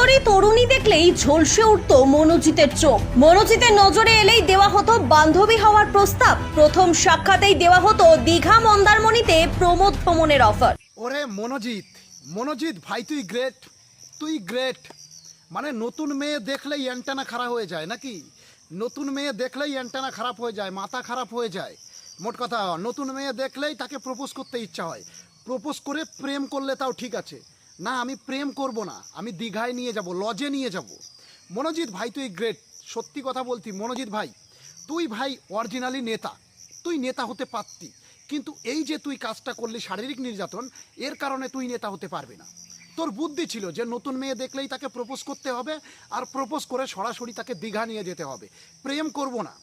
সুন্দরী তরুণী দেখলেই ঝলসে উঠত মনোজিতের চোখ। মনোজিতের নজরে এলেই দেওয়া হতো বান্ধবী হওয়ার প্রস্তাব। প্রথম সাক্ষাতেই দেওয়া হতো দীঘা মন্দারমণিতে প্রমোদ ভ্রমণের অফার। ওরে মনোজিৎ মনোজিৎ ভাই তুই গ্রেট তুই গ্রেট মানে নতুন মেয়ে দেখলেই অ্যান্টানা খারাপ হয়ে যায় নাকি? নতুন মেয়ে দেখলেই অ্যান্টানা খারাপ হয়ে যায়, মাথা খারাপ হয়ে যায়। মোট কথা, নতুন মেয়ে দেখলেই তাকে প্রপোজ করতে ইচ্ছা হয়। প্রপোজ করে প্রেম করলে তাও ঠিক আছে। না, আমি প্রেম করব না, আমি দীঘায় নিয়ে যাব, লজে নিয়ে যাব। মনোজিৎ ভাই, তুই গ্রেট সত্যি কথা বলতি মনোজিৎ ভাই, তুই ভাই অরিজিনালি নেতা, তুই নেতা হতে পারতি, কিন্তু এই যে তুই কাজটা করলি শারীরিক নির্যাতন, এর কারণে তুই নেতা হতে পারবি না। তোর বুদ্ধি ছিল যে নতুন মেয়ে দেখলেই তাকে প্রপোজ করতে হবে, আর প্রপোজ করে সরাসরি তাকে দীঘা নিয়ে যেতে হবে। প্রেম করব না।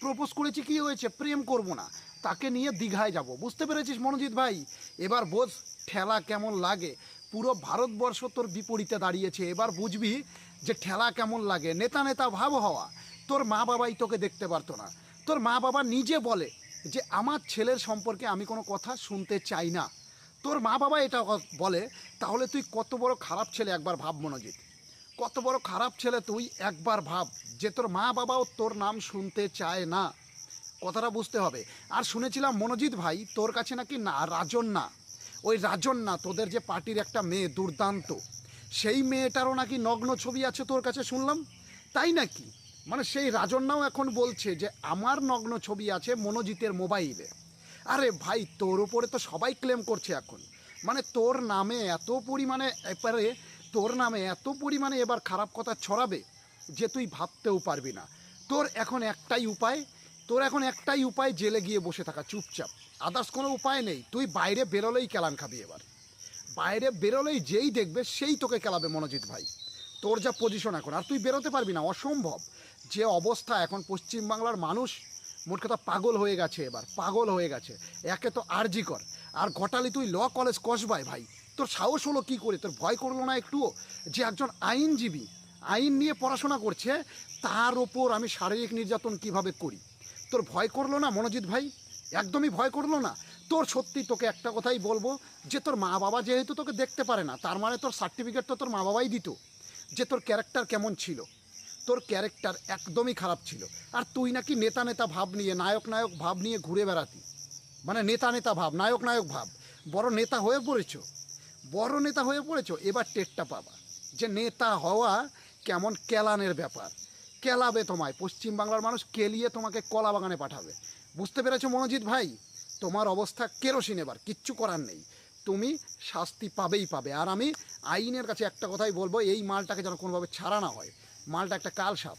প্রপোজ করেছি কি হয়েছে? প্রেম করব না। তাকে নিয়ে দীঘায় যাব। বুঝতে পেরেছিস মনোজিৎ ভাই? এবার বোঝ, ঠেলা কেমন লাগে? পুরো ভারতবর্ষ তোর বিপরীতে দাঁড়িয়েছে। এবার বুঝবি যে ঠেলা কেমন লাগে। নেতা নেতা ভাব হওয়া। তোর মা বাবাই তোকে দেখতে পারতো না। তোর মা বাবা নিজে বলে যে, আমার ছেলের সম্পর্কে আমি কোনো কথা শুনতে চাই না। তোর মা বাবা এটা বলে, তাহলে তুই কত বড় খারাপ ছেলে একবার ভাব, মনোজিৎ। কত বড় খারাপ ছেলে তুই একবার ভাব যে, তোর মা বাবাও তোর নাম শুনতে চায় না। কথাটা বুঝতে হবে। আর শুনেছিলাম মনোজিৎ ভাই, তোর কাছে নাকি না, রাজন না। ওই রাজন না তোদের যে পার্টির একটা মেয়ে দুর্দান্ত, সেই মেয়েটারও নাকি নগ্ন ছবি আছে তোর কাছে শুনলাম? তাই নাকি? মানে সেই রাজন্যাও এখন বলছে যে আমার নগ্ন ছবি আছে মনোজিতের মোবাইলে। আরে ভাই, তোর উপরে তো সবাই ক্লেম করছে এখন। মানে তোর নামে এত পরিমাণে, এবারে তোর নামে এত পরিমাণে এবার খারাপ কথা ছড়াবে যে তুই ভাবতেও পারবি না। তোর এখন একটাই উপায় তোর এখন একটাই উপায় জেলে গিয়ে বসে থাকা, চুপচাপ। আদার্স কোনো উপায় নেই। তুই বাইরে বেরোলেই কেলান খাবি এবার। বাইরে বেরোলেই যেই দেখবে সেই তোকে খেলাবে মনোজিৎ ভাই। তোর যা পজিশন এখন, আর তুই বেরোতে পারবি না, অসম্ভব। যে অবস্থা এখন পশ্চিমবাংলার মানুষ, মোট কথা পাগল হয়ে গেছে এবার, পাগল হয়ে গেছে। একে তো আরজি কর। আর ঘটালি তুই ল কলেজ কসবাই ভাই। তোর সাহস হলো কী করে? তোর ভয় করল না একটুও? যে একজন আইনজীবী, আইন নিয়ে পড়াশোনা করছে, তার ওপর আমি শারীরিক নির্যাতন কীভাবে করি? তোর ভয় করল না, মনোজিৎ ভাই? একদমই ভয় করল না। তোর সত্যি তোকে একটা কথাই বলব, যে তোর মা বাবা যেহেতু তোকে দেখতে পারে না, তার মানে তোর সার্টিফিকেট তো তোর মা বাবাই দিত, যে তোর ক্যারেক্টার কেমন ছিল। তোর ক্যারেক্টার একদমই খারাপ ছিল। আর তুই নাকি নেতা নেতা ভাব নিয়ে, নায়ক নায়ক ভাব নিয়ে ঘুরে বেড়াতি। মানে নেতা নেতা ভাব, নায়ক নায়ক ভাব। বড় নেতা হয়ে পড়েছো। বড় নেতা হয়ে পড়েছো, এবার টেটটা পাবা। যে নেতা হওয়া কেমন কেলানের ব্যাপার। কেলাবে তোমায়। পশ্চিমবাংলার মানুষ কেলিয়ে তোমাকে কলা বাগানে পাঠাবে। বুঝতে পেরেছ মনোজিৎ ভাই? তোমার অবস্থা কেরোসিন এবার, কিচ্ছু করার নেই। তুমি শাস্তি পাবেই পাবে। আর আমি আইনের কাছে একটা কথাই বলব, এই মালটাকে যেন কোনোভাবে ছাড়া না হয়। মালটা একটা কাল সাপ